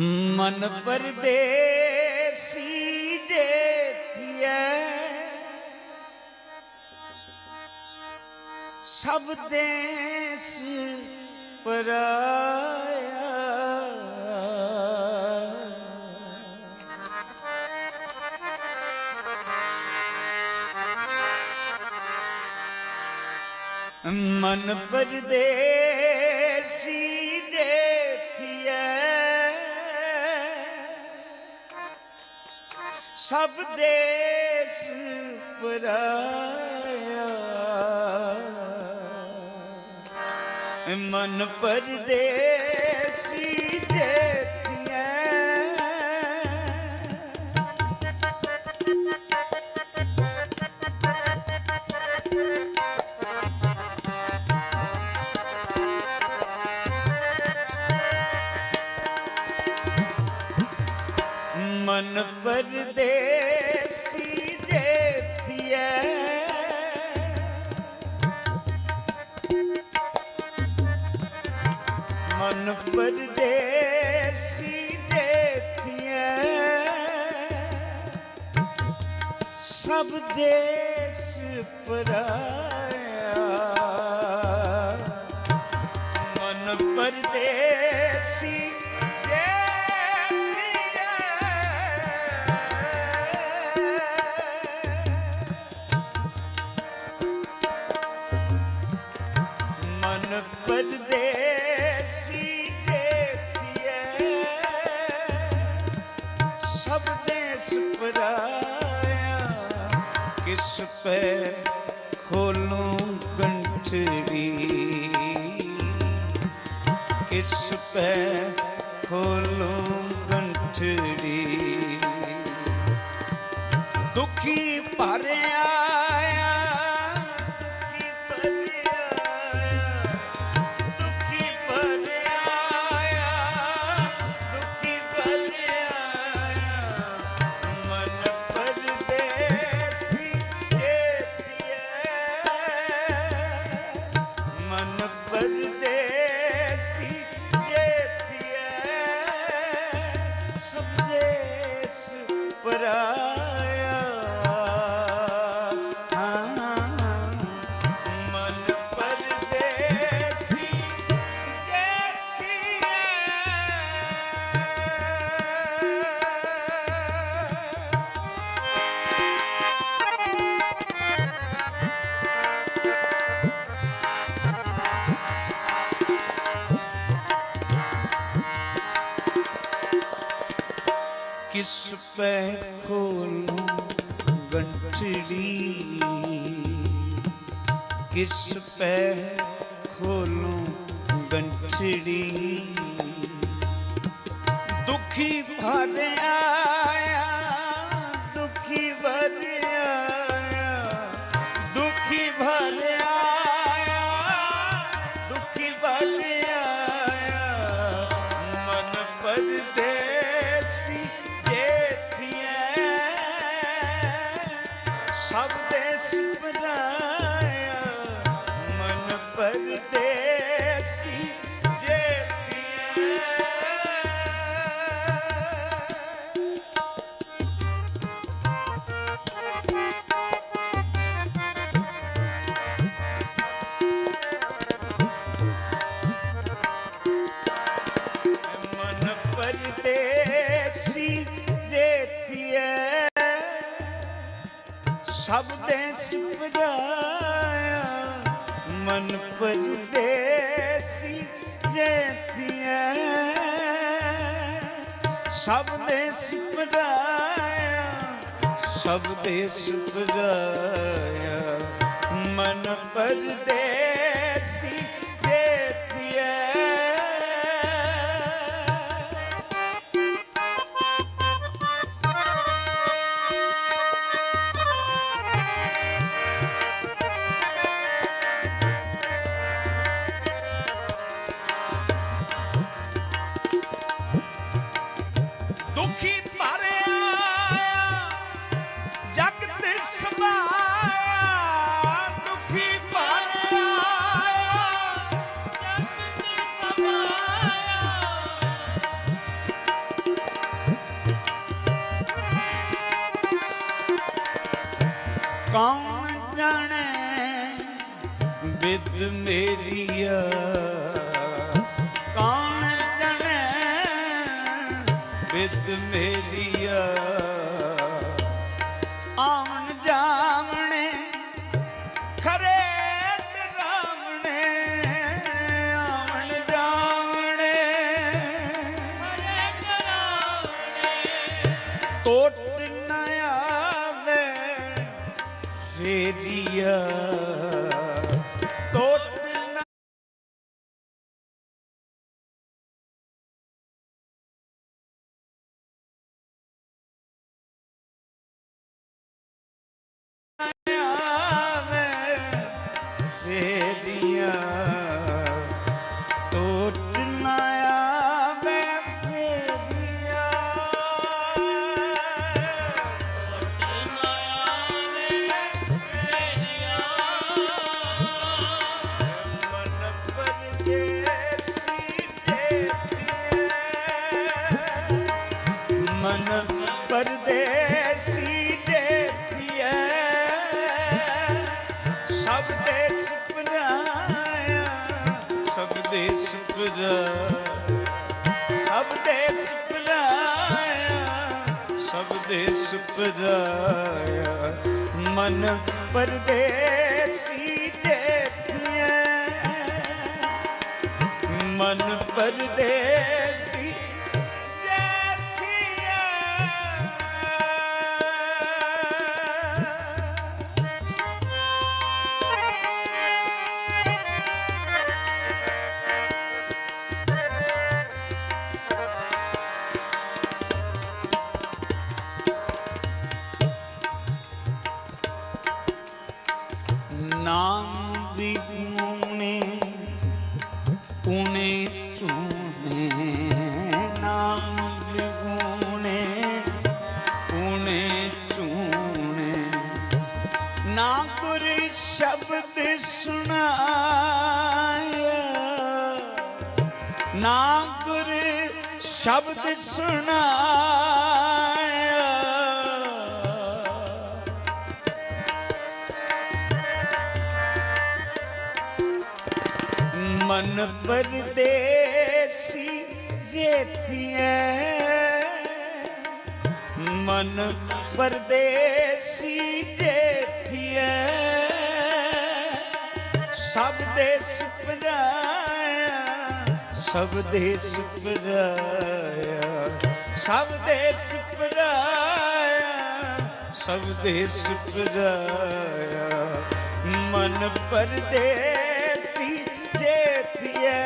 ਮਨ ਪਰਦੇਸੀ ਜੇਤੀਐ। ਸਭ ਦੇਸ ਪਰਾਇਆ। ਮਨ ਪਰਦੇਸੀ ਸਭ ਦੇਸ ਪਰਾਇਆ ਮਨ ਪਰਦੇਸੀ ਜੇਤੀਐ ਮਨ ਪਰਦੇਸੀ ਜੇਤੀਐ ਸਭ ਦੇਸ ਪਰਾਇਆ। ਮਨ ਪਰਦੇਸੀ ਦੇਸ ਪਰਾਇਆ ਕਿਸ ਪੈ ਖੋਲੂੰ ਕੰਠੜੀ ਕਿਸ ਪੈ ਖੋਲੂੰ ਕੰਠੜੀ ਪਰਦੇਸੀ ਜੇਤੀਐ ਸਭ ਦੇਸ ਪਰਾਇਆ ਕਿਸ ਪੈ ਖੋਲੂੰ ਗੰਠੜੀ ਕਿਸ ਪੈ ਖੋਲੂੰ ਗੰਠੜੀ ਦੁਖੀ ਭਰਿਆ ਦੁਖੀ ਭਰਿਆ ਦੁਖੀ ਭਰਿਆ ਸਭ ਦੇਸ ਪਰਾਇਆ ਮਨ ਪਰਦੇਸੀ ਜੇਤੀਐ ਸਭ ਦੇਸ ਪਰਾਇਆ ਸਭ ਦੇਸ ਪਰਾਇਆ ਮਨ ਪਰਦੇਸੀ ਕੌਣ ਜਾਣੇ? ਬਿਦ ਮੇਰੀਆ ਕੌਣ ਜਾਣੇ? ਬਿਦ ਮੇਰੀਆ Maria. ਮਨ ਪਰਦੇਸੀ ਦੇਤੀਏ ਸਭ ਦੇ ਸੁਪਨਾਇਆ ਸਭ ਦੇ ਸੁਪਨਾ ਸਭ ਦੇ ਸੁਪਨਾਇਆ ਸਭ ਦੇ ਸੁਪਨਾਇਆ ਮਨ ਪਰਦੇਸੀ ਪਰਦੇਸੀ ਜੇਠੀਆ ਨਾਮ ਵੀ ਨਾ ਗੁਰ ਸ਼ਬਦ ਸੁਣਾਇਆ। ਮਨ ਪਰਦੇਸੀ ਜੇਤੀਏ ਮਨ ਪਰਦੇਸੀ ਜੇਤੀਏ ਸਭ ਦੇ ਸੁਪਨਾਇਆ ਸਭ ਦੇ ਸੁਪਨਾਇਆ ਸਭ ਦੇ ਸੁਪਨਾਇਆ ਸਭ ਦੇ ਸੁਪਨਾਇਆ ਮਨ ਪਰਦੇਸੀ ਜੇਤੀਏ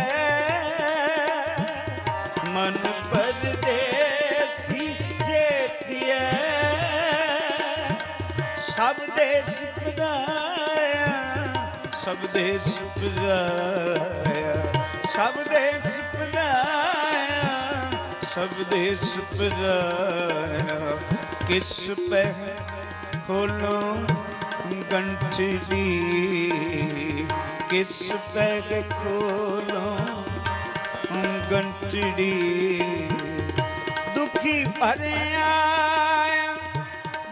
ਮਨ ਪਰਦੇਸੀ ਜੇਤੀਏ ਸਭ ਦੇ ਸੁਪਨਾਇਆ ਸਭ ਦੇ ਸੁਪਨਾਇਆ ਸਭ ਦੇ ਸੁਪਨਾਇਆ ਸਭ ਦੇ ਸੁਪਨਾਇਆ ਕਿਸ ਪੈ ਖੋਲੋ ਗੰਠੜੀ ਕਿਸ ਪੈ ਖੋਲੋ ਗੰਟੜੀ ਦੁਖੀ ਭਰਿਆ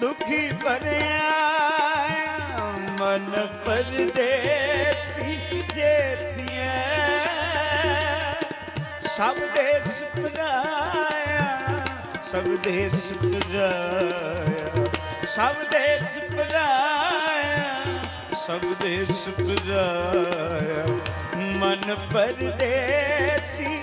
ਦੁਖੀ ਭਰਿਆ, ਮਨ ਪਰਦੇਸੀ ਜੇਤੀਏ ਸਭ ਦੇ ਸੁਪਨਾਇਆ ਸਭ ਦੇ ਸੁਪਨਾਇਆ ਸਭ ਦੇ ਸੁਪਨਾਇਆ ਸਭ ਦੇ ਸੁਪਨਾਇਆ ਮਨ ਪਰਦੇਸੀ